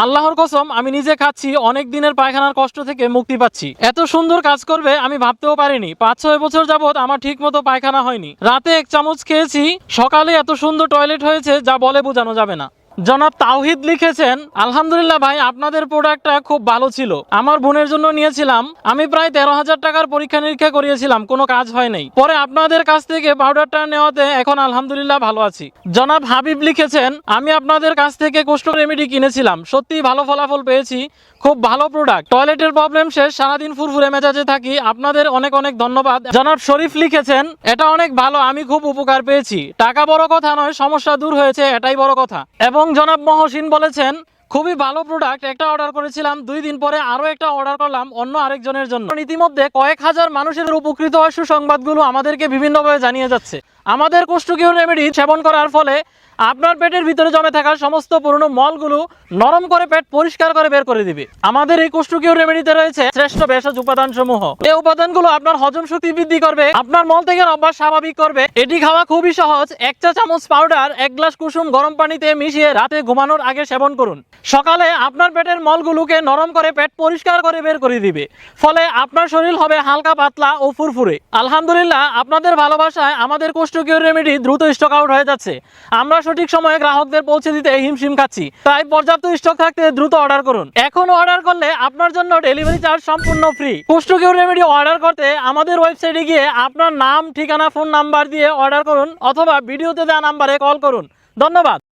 আল্লাহর কসম, আমি নিজে খাচ্ছি, অনেক দিনের পায়খানার কষ্ট থেকে মুক্তি পাচ্ছি। এত সুন্দর কাজ করবে, আমি ভাবতেও পারিনি। পাঁচ, ছয় বছর যাবৎ আমার ঠিক মতো পায়খানা হয়নি। রাতে এক চামচ খেয়েছি, সকালে এত সুন্দর টয়লেট হয়েছে, যা বলে বোঝানো যাবে না। জনাব তাওহিদ লিখেছেন, আলহামদুলিল্লাহ ভাই, আপনাদের প্রোডাক্টটা খুব ভালো ছিল। আমার বোনের জন্য নিয়েছিলাম। আমি প্রায় তেরো হাজার টাকার পরীক্ষা নিরীক্ষা করিয়েছিলাম, কোনো কাজ হয় নাই। পরে আপনাদের কাছ থেকে পাউডারটা নেওয়াতে এখন আলহামদুলিল্লাহ ভালো আছি। জনাব হাবিব লিখেছেন, আমি আপনাদের কাছ থেকে কোষ্ঠ রেমেডি কিনেছিলাম। সত্যি ভালো ফলাফল পেয়েছি। খুব ভালো প্রোডাক্ট টয়লেটের প্রবলেম শেষ, সারাদিন ফুরফুরে মেজাজে থাকি। আপনাদের অনেক অনেক ধন্যবাদ। জনাব শরীফ লিখেছেন, এটা অনেক ভালো। আমি খুব উপকার পেয়েছি। টাকা বড় কথা নয়, সমস্যা দূর হয়েছে, এটাই বড় কথা। এবং জনাব মহসিন বলেছেন খুবই ভালো প্রোডাক্ট একটা অর্ডার করেছিলাম, দুই দিন পরে আরও একটা অর্ডার করলাম অন্য আরেকজনের জন্য। ইতিমধ্যে কয়েক হাজার মানুষের উপকৃত হওয়ার সুসংবাদগুলো আমাদেরকে বিভিন্নভাবে জানিয়ে যাচ্ছে। আমাদের কোষ্ঠকীয় রেমেডি সেবন করার ফলে আপনার পেটের ভিতরে জমে থাকা সমস্ত পুরনো মলগুলো নরম করে পেট পরিষ্কার করে বের করে দিবে। আমাদের এই কোষ্ঠকীয় রেমেডিতে রয়েছে শ্রেষ্ঠ ভেষজ উপাদান সমূহ এই উপাদানগুলো আপনার হজম শক্তি বৃদ্ধি করবে, আপনার মল থেকে অভ্যাস স্বাভাবিক করবে। এটি খাওয়া খুবই সহজ। এক চা চামচ পাউডার এক গ্লাস কুসুম গরম পানিতে মিশিয়ে রাতে ঘুমানোর আগে সেবন করুন। সকালে আপনার পেটের মলগুলোকে নরম করে পেট পরিষ্কার করে বের করে দিবে। ফলে আপনার শরীর হবে হালকা পাতলা ও ফুরফুরে। আলহামদুলিল্লাহ, আপনাদের ভালোবাসায় আমাদের কোষ্ঠকীয় রেমেডি দ্রুত স্টক আউট হয়ে যাচ্ছে। আমরা সঠিক সময়ে গ্রাহকদের পৌঁছে দিতে হিমশিম খাচ্ছি। তাই পর্যাপ্ত স্টক থাকতে দ্রুত অর্ডার করুন। এখন অর্ডার করলে আপনার জন্য ডেলিভারি চার্জ সম্পূর্ণ ফ্রি কোষ্ঠকীয় রেমেডি অর্ডার করতে আমাদের ওয়েবসাইটে গিয়ে আপনার নাম, ঠিকানা ফোন নাম্বার দিয়ে অর্ডার করুন অথবা ভিডিওতে দেওয়া নাম্বারে কল করুন। ধন্যবাদ।